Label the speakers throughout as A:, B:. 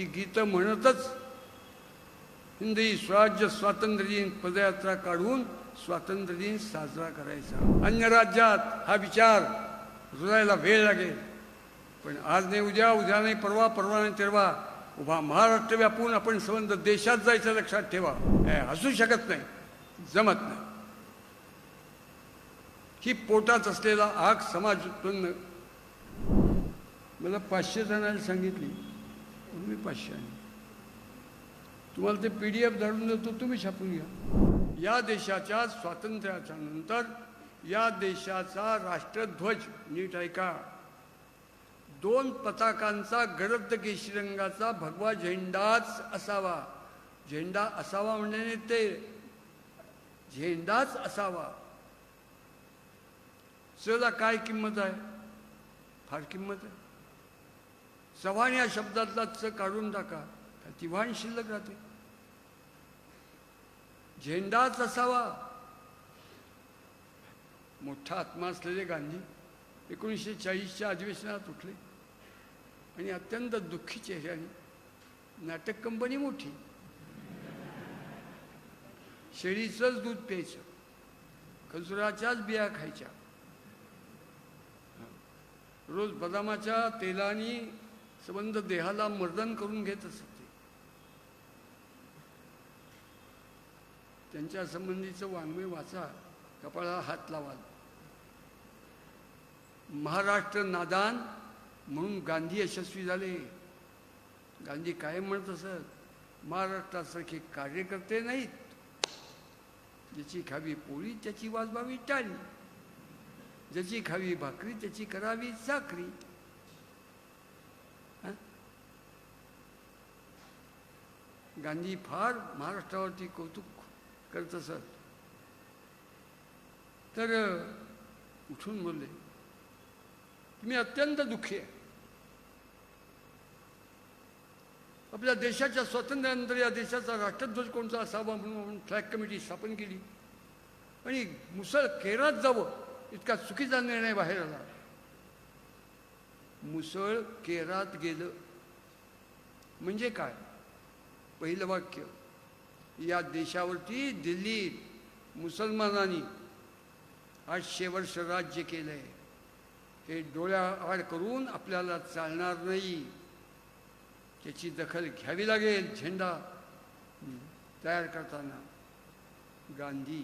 A: ही गीतं म्हणतच हिंदी स्वराज्य स्वातंत्र्य दिन पदयात्रा काढून स्वातंत्र्य दिन साजरा करायचा. अन्य राज्यात हा विचार रुजायला वेळ लागेल. पण आज नाही उद्या उद्या नाही परवा परवा नाही तेरवा. उभा महाराष्ट्र व्यापून आपण संबंध देशात जायचं लक्षात ठेवा. हे हसू शकत नाही जमत नाही. ही पोटात असलेला आग समाज उत्पन्न मला पाचशे जणांना सांगितली. म्हणून मी पाचशे आणले. तुम्हाला ते पी डी एफ धाडून देतो तुम्ही छापून घ्या. या देशाच्या स्वातंत्र्याच्या नंतर या देशाचा राष्ट्रध्वज नीट ऐका. दोन पताकांचा गडद केशरी रंगाचा भगवा झेंडाच असावा. झेंडा असावा म्हणण्याने ते झेंडाच असावा. चला काय किंमत आहे? फार किंमत आहे. चव्हाण या शब्दातला च काढून टाका. तिव्हाण शिल्लक राहते. झेंडाच असावा. मोठा आत्मा असलेले गांधी एकोणीसशे चाळीसच्या अधिवेशनात उठले. आणि अत्यंत दुःखी चेहऱ्याने नाटक कंपनी मोठी. शेळीचंच दूध प्यायचं. खजुराच्याच बिया खायच्या. रोज बदामाच्या तेलानी संबंध देहाला मर्दन करून घेत असत. ते त्यांच्या संबंधीचं वाङ्मय वाचा कपाळा हात लावाल महाराष्ट्र नादान म्हणून गांधी यशस्वी झाले. गांधी कायम म्हणत असत? महाराष्ट्रासारखे कार्यकर्ते नाहीत. ज्याची खावी पोळी त्याची वाजवावी टाळी. ज्याची खावी भाकरी त्याची करावी साखरी. गांधी फार महाराष्ट्रावरती कौतुक करत असत. तर उठून बोलले मी अत्यंत दुःखी आहे. आपल्या देशाच्या स्वातंत्र्यानंतर या देशाचा राष्ट्रध्वज कोणता असावा म्हणून आपण फ्लॅग कमिटी स्थापन केली. आणि मुसळ केरात जावं इतका चुकीचा निर्णय बाहेर आला. मुसळ केरात गेलं. म्हणजे काय? पहिलं वाक्य या देशावरती दिल्लीत मुसलमानांनी आज शेवटचं राज्य केलंय. हे डोळ्या आड करून आपल्याला चालणार नाही. त्याची दखल घ्यावी लागेल झेंडा तयार करताना. गांधी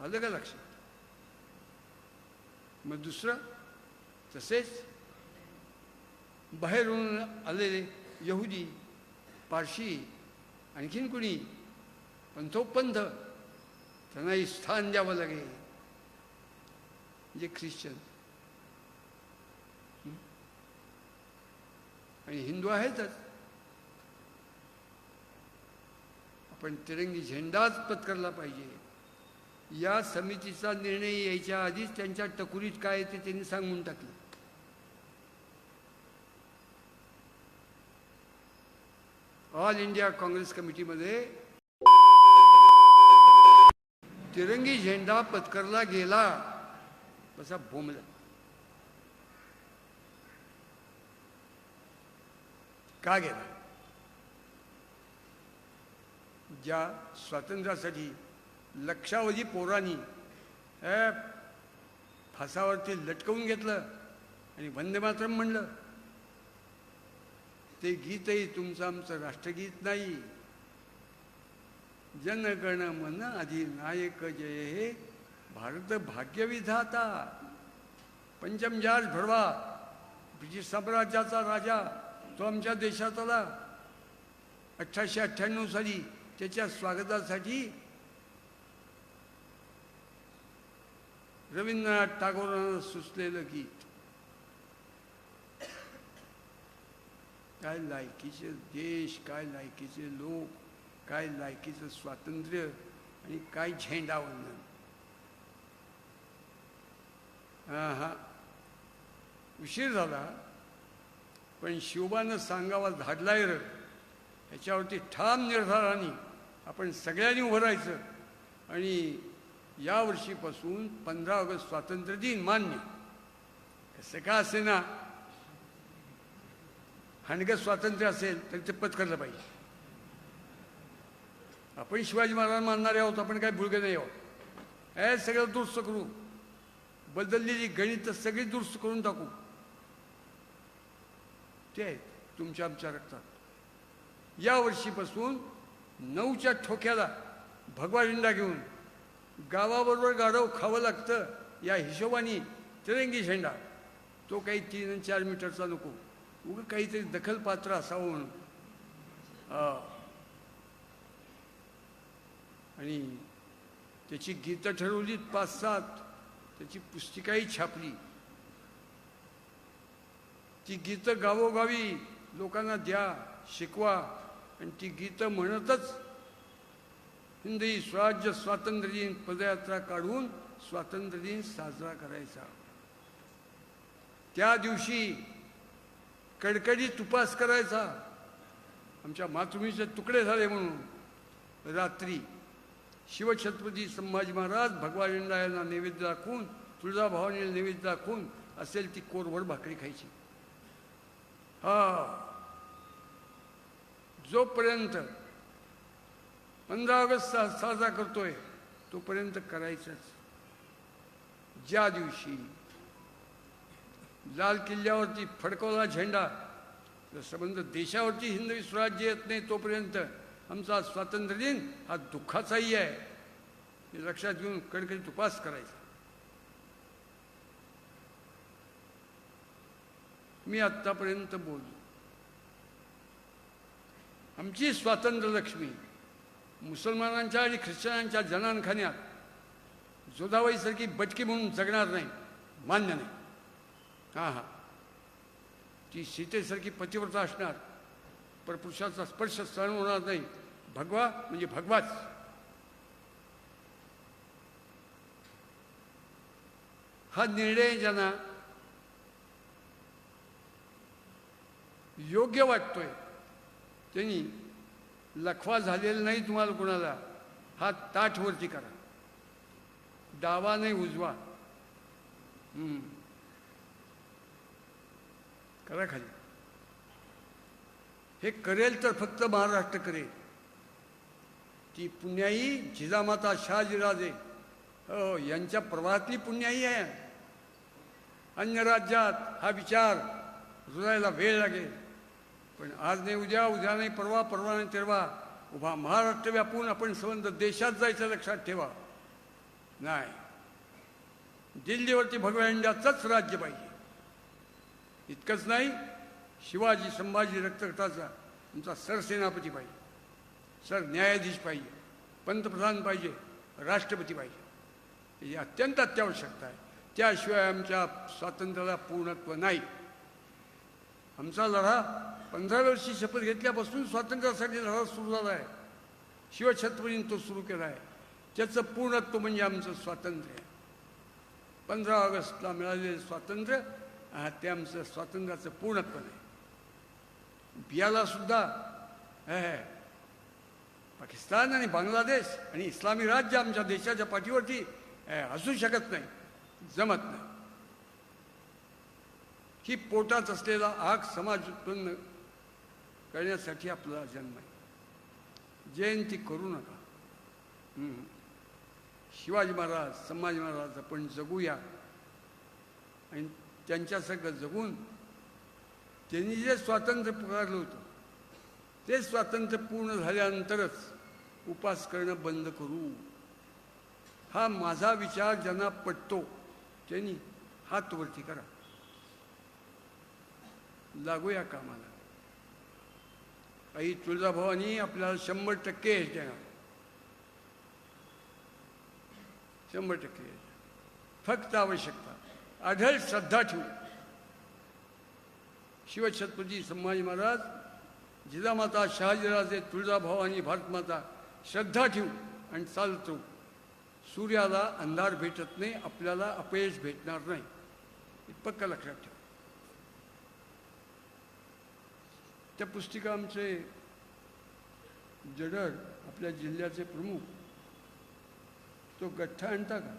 A: आलं का लक्षात? मग दुसरं तसेच बाहेरून आलेले यहुदी पारशी आणखीन कुणी? पण तो पंथ त्यांनाही स्थान द्यावं लागेल. जे ख्रिश्चन. आणि हिंदू आहेतच. आपण तिरंगी झेंडाच पत्करला पाहिजे. या समितीचा निर्णय यायच्या आधीच त्यांच्या टकुरीत काय ते त्यांनी सांगून टाकलं. ऑल इंडिया काँग्रेस कमिटीमध्ये तिरंगी झेंडा पत्करला गेला. असा भोमला का गेला? ज्या स्वातंत्र्यासाठी लक्षावधी पोरांनी फासावरती लटकवून घेतलं आणि वंदे मातरम म्हणलं. ते गीतही तुमचं आमचं राष्ट्रगीत नाही. जनगण मन अधिनायक जय हे भारत भाग्यविधाता. पंचम जॉर्ज भरवा ब्रिटिश साम्राज्याचा राजा तो आमच्या देशात आला. अठराशे अठ्ठ्याण्णव साली त्याच्या स्वागतासाठी रवींद्रनाथ टागोरांना सुचलेलं गीत काय लायकीचे देश काय लायकीचे लोक काय लायकीचं स्वातंत्र्य आणि काय झेंडावंदन हा हा उशीर झाला पण शिवबानं सांगावा धाडलाय र ह्याच्यावरती ठाम निर्धाराने आपण सगळ्यांनी उभं राहायचं आणि यावर्षीपासून पंधरा ऑगस्ट स्वातंत्र्य दिन मान्य कसं का असे ना हाणगत स्वातंत्र्य असेल तर ते पत्करलं पाहिजे. आपण शिवाजी महाराज मानणारे आहोत आपण काय भुळगे नाही आहोत. हे सगळं दुरुस्त करू बदललेली गणित सगळी दुरुस्त करून टाकू. ते आहेत तुमच्या आमच्या रक्तात. या वर्षीपासून नऊच्या ठोक्याला भगवा झेंडा घेऊन गावाबरोबर गाढव खावं लागतं या हिशोबाने तिरंगी झेंडा तो काही तीन आणि चार मीटरचा नको. उगं काहीतरी दखलपात्र असावं आणि त्याची गीतं ठरवली पाच सात त्याची पुस्तिकाही छापली. ती गीतं गावोगावी लोकांना द्या शिकवा आणि ती गीतं म्हणतच हिंदी स्वराज्य स्वातंत्र्य दिन पदयात्रा काढून स्वातंत्र्य दिन साजरा करायचा. त्या दिवशी कडकडीत उपास करायचा. आमच्या मातृभूमीचे तुकडे झाले म्हणून रात्री शिवछत्रपती संभाजी महाराज भगवान यांना नैवेद्य दाखवून तुळजाभवानीला नैवेद्य दाखवून असेल ती कोरभर भाकरी खायची. हा. जोपर्यंत पंधरा ऑगस्ट सा साजरा करतोय तोपर्यंत करायचंच. ज्या दिवशी लाल किल्ल्यावरती फडकवला झेंडा. तर संबंध देशावरती हिंदवी स्वराज्य येत नाही तोपर्यंत आमचा स्वातंत्र्य दिन हा दुःखाचाही आहे. हे लक्षात घेऊन कडकडीत उपास करायचा. मी आत्तापर्यंत बोललो. आमची स्वातंत्र्य लक्ष्मी मुसलमानांच्या आणि ख्रिश्चनांच्या जनानखान्यात जोधाबाईसारखी बटकी म्हणून जगणार नाही मान्य नाही. हां हां. ती सीतेसारखी पतिव्रता असणार परपुरुषाचा स्पर्श सहन होणार नाही. भगवा म्हणजे भगवाच. हा निर्णय ज्यांना योग्य वाटतोय. त्यांनी लखवा झालेला नाही तुम्हाला कुणाला. हा ताठवरती करा. डावा नाही उजवा. हम्म. करा खाली. हे करेल तर फक्त महाराष्ट्र करेल. ती पुण्याई जिजामाता शहाजीराजे. हो यांच्या प्रवाहातली पुण्याई आहे. अन्य राज्यात हा विचार रुजायला वेळ लागेल. पण आज नाही उद्या उद्या नाही परवा परवा नाही तेरवा. उभा महाराष्ट्र व्यापून आपण संबंध देशात जायचं लक्षात ठेवा. नाही. दिल्लीवरती भगव्या इंडियाचंच राज्य पाहिजे. इतकंच नाही शिवाजी संभाजी रक्तगटाचा आमचा सरसेनापती पाहिजे. सर न्यायाधीश पाहिजे पंतप्रधान पाहिजे राष्ट्रपती पाहिजे. ही अत्यंत अत्यावश्यकता आहे. त्याशिवाय आमच्या स्वातंत्र्याला पूर्णत्व नाही. आमचा लढा पंधरा वर्षी शपथ घेतल्यापासून स्वातंत्र्यासाठी लढा सुरू झाला आहे. शिवछत्रपतींनी तो सुरू केला आहे. त्याचं पूर्णत्व म्हणजे आमचं स्वातंत्र्य पंधरा ऑगस्टला मिळालेलं स्वातंत्र्य ते आमचं स्वातंत्र्याचं पूर्णत्व नाही. बियाला सुद्धा हे, पाकिस्तान आणि बांगलादेश आणि इस्लामी राज्य आमच्या देशाच्या पाठीवरती असू शकत नाही जमत नाही. ही पोटात असलेला आग समाज उत्पन्न करण्यासाठी आपला जन्म आहे. जयंती करू नका. शिवाजी महाराज संभाजी महाराज आपण जगूया. आणि त्यांच्यासारखं जगून त्यांनी जे स्वातंत्र्य पुकारलं होतं ते स्वातंत्र्य पूर्ण झाल्यानंतरच उपास करणं बंद करू. हा माझा विचार ज्यांना पटतो त्यांनी हात वरती करा. लागूया कामाला. आई तुळजाभवानी आपल्याला शंभर टक्के यश देणार. शंभर टक्के फक्त आवश्यकता. आढळ श्रद्धा ठेवू शिवछत्रपती संभाजी महाराज जिजामाता शहाजीराजे आणि भारतमाता श्रद्धा ठेवू आणि चालतो. सूर्याला अंधार भेटत नाही आपल्याला अपयश भेटणार नाही. पक्का लक्षात ठेव. त्या पुस्तिका आमचे जडर आपल्या जिल्ह्याचे प्रमुख तो गठ्ठा आणता का?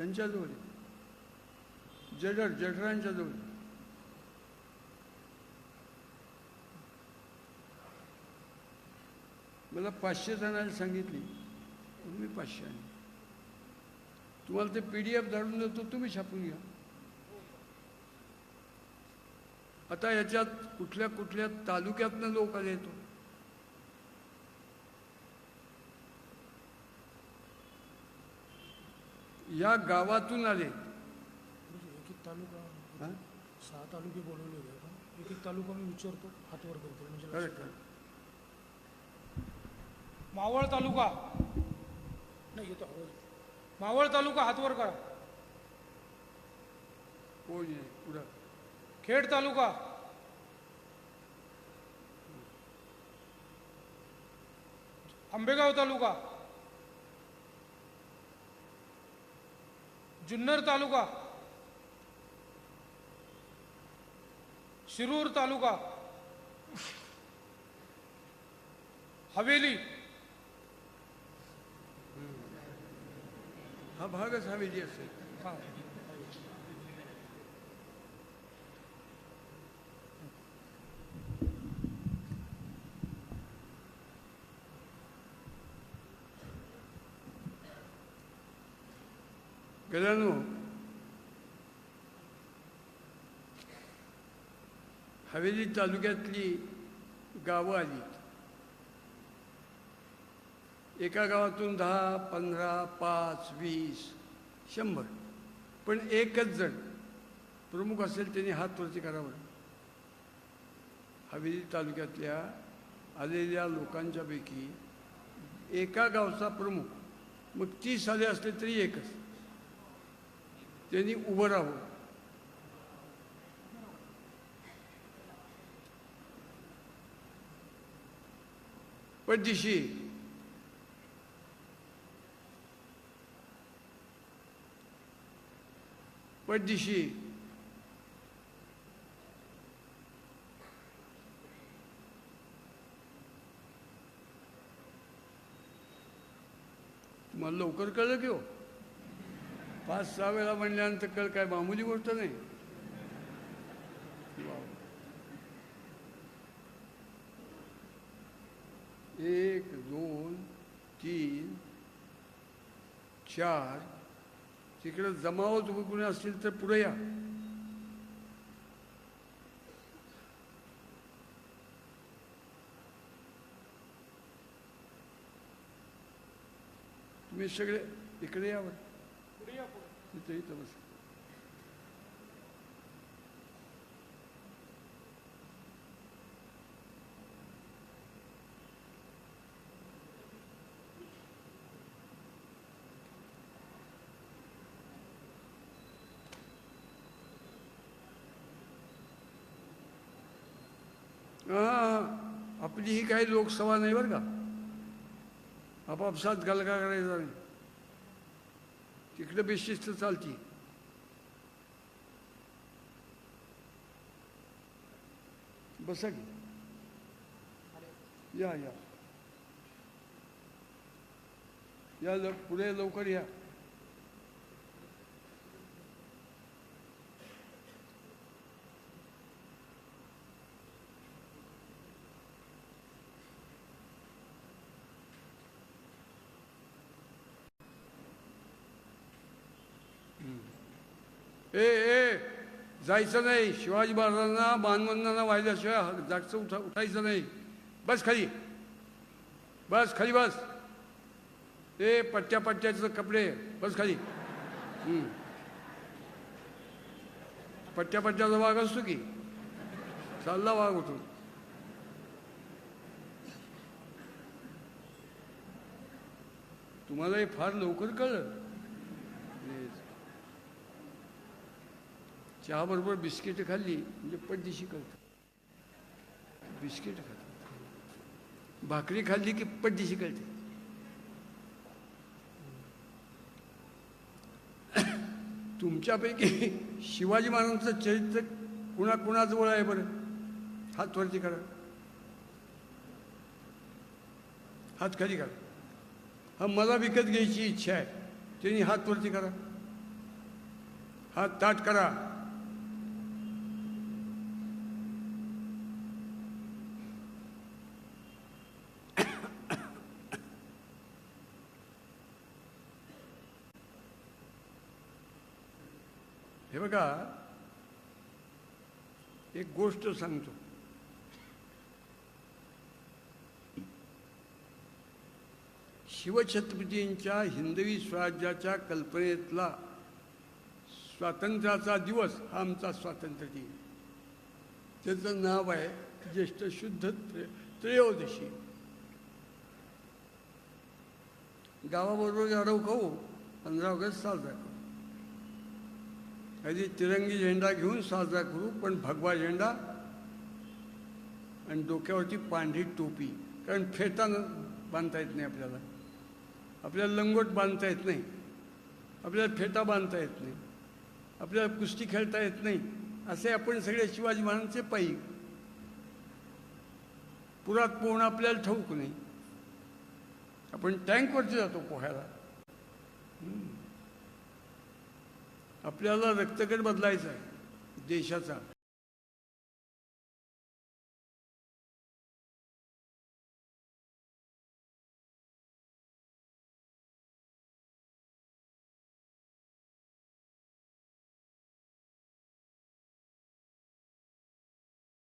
A: त्यांच्याजवळ जठर जठरांच्या जवळ मला पाचशे जणांनी सांगितली मी पाचशे आणि तुम्हाला ते पी डी एफ धाडून देतो तुम्ही छापून घ्या. आता याच्यात कुठल्या कुठल्या तालुक्यातनं लोक आले येतो या गावातून आले.
B: एक एक तालुका
A: हा?
B: सहा तालुके बोलवले होते एक एक तालुका मी विचारतो हातवर करतो म्हणजे लक्षात. मावळ तालुका. नाही येतो आवाज मावळ तालुका हातवर करा.
A: कोण आहे? पुढं
B: खेड तालुका. आंबेगाव तालुका. जुन्नर तालुका शिरूर तालुका हवेली।
A: हा भागच हवेली असेल गेल्यानो हवेली तालुक्यातली गावं आली एका गावातून दहा पंधरा पाच वीस शंभर पण एकच जण प्रमुख असेल त्यांनी हात वरती करावं हवेली तालुक्यातल्या आलेल्या लोकांच्यापैकी एका गावचा प्रमुख मग तीस आले असले तरी एकच त्यांनी उभं राहावं. पटदिशी पटदिशी तुम्हाला लवकर कळलं की हो? पाच सहा वेळा म्हणल्यानंतर कळ काय मामूली गोष्ट नाही. एक दोन तीन चार. तिकडे जमावत उभे असतील तर पुढे या. तुम्ही सगळे इकडे
B: या
A: तिथे इथं बस आपली ही काही लोकसभा नाही बरं का. आपापसात गलगा करायचा नाही. तिकडे बेशिस्त चालती बसा की या या या लव पुढे लवकर या ए ए जायचं नाही. शिवाजी महाराजांना मानवंदना वाहिल्याशिवाय जागचं उठा उठायचं नाही. बस खाली. बस खाली बस. ए पट्ट्या पट्ट्याचे कपडे. बस खाली. पट्ट्या पट्ट्याचा वाघ असतो की? चालला वाघ होतो तुम्हाला हे फार लवकर कळलं. चहाबरोबर बिस्किटं बिस्किट खाल्ली म्हणजे पटदिशी कळतं बिस्किट खात भाकरी खाल्ली की पटदिशी कळते तुमच्यापैकी शिवाजी महाराजांचं चरित्र कुणा कुणाजवळ आहे बरं? हात वरती करा. हात खाली करा. हा मला विकत घ्यायची इच्छा आहे. त्यांनी हात वरती करा. हात ताट करा. हे बघा एक गोष्ट सांगतो. शिवछत्रपतींच्या हिंदवी स्वराज्याच्या कल्पनेतला स्वातंत्र्याचा दिवस हा आमचा स्वातंत्र्य दिन. त्याचं नाव आहे ज्येष्ठ शुद्ध त्रयोदशी. गावाबरोबर गाडव खाऊ हो? पंधरा ऑगस्ट साजरा करू. कधी तिरंगी झेंडा घेऊन साजरा करू पण भगवा झेंडा आणि डोक्यावरती पांढरी टोपी. कारण फेटा न- बांधता येत नाही आपल्याला. आपल्याला लंगोट बांधता येत नाही. आपल्याला फेटा बांधता येत नाही. आपल्याला कुस्ती खेळता येत नाही. असे आपण सगळे शिवाजी महाराजांचे पायी. पुरात पोहणं आपल्याला ठाऊक नाही. आपण टँकवरती जातो पोहायला. आपल्याला रक्तगट बदलायचा आहे देशाचा.